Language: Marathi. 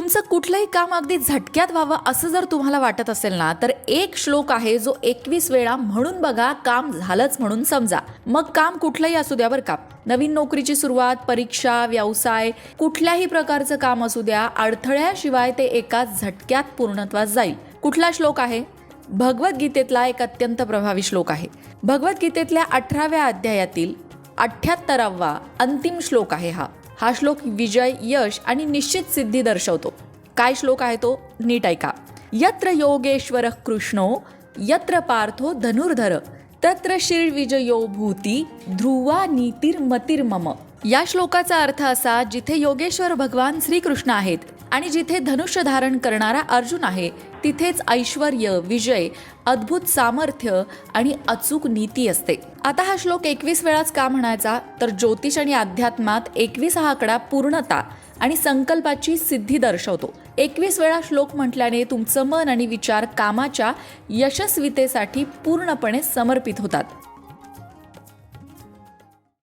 तुमचं कुठलंही काम अगदी झटक्यात व्हावं असं जर तुम्हाला वाटत असेल ना तर एक श्लोक आहे जो एकवीस वेळा म्हणून बघा काम झालंच म्हणून समजा. मग काम कुठलंही असू द्या बरं का. नवीन नोकरीची सुरुवात परीक्षा व्यवसाय कुठल्याही प्रकारचं काम असू द्या अडथळ्याशिवाय ते एका झटक्यात पूर्णत्वास जाईल. कुठला श्लोक आहे? भगवद्गीतेतला एक अत्यंत प्रभावी श्लोक आहे. भगवद्गीतेतल्या अठराव्या अध्यायातील अठ्ठ्याहत्तरावा अंतिम श्लोक आहे हा. हा श्लोक विजय यश आणि निश्चित सिद्धी दर्शवतो. काय श्लोक आहे तो? नीट ऐका. यत्र योगेश्वर कृष्णो यत्र पार्थो धनुर्धर तत्र शिर्विजयो भूती ध्रुवा नीतिर्मतिर्मम. या श्लोकाचा अर्थ असा जिथे योगेश्वर भगवान श्रीकृष्ण आहेत आणि जिथे धनुष्य धारण करणारा अर्जुन आहे तिथेच ऐश्वर विजय अद्भुत सामर्थ्य आणि अचूक नीती असते. आता हा श्लोक एकवीस वेळाच का म्हणायचा? तर ज्योतिष आणि अध्यात्मात एकवीस हा आकडा पूर्णता आणि संकल्पाची सिद्धी दर्शवतो. एकवीस वेळा श्लोक म्हटल्याने तुमचं मन आणि विचार कामाच्या यशस्वीतेसाठी पूर्णपणे समर्पित होतात.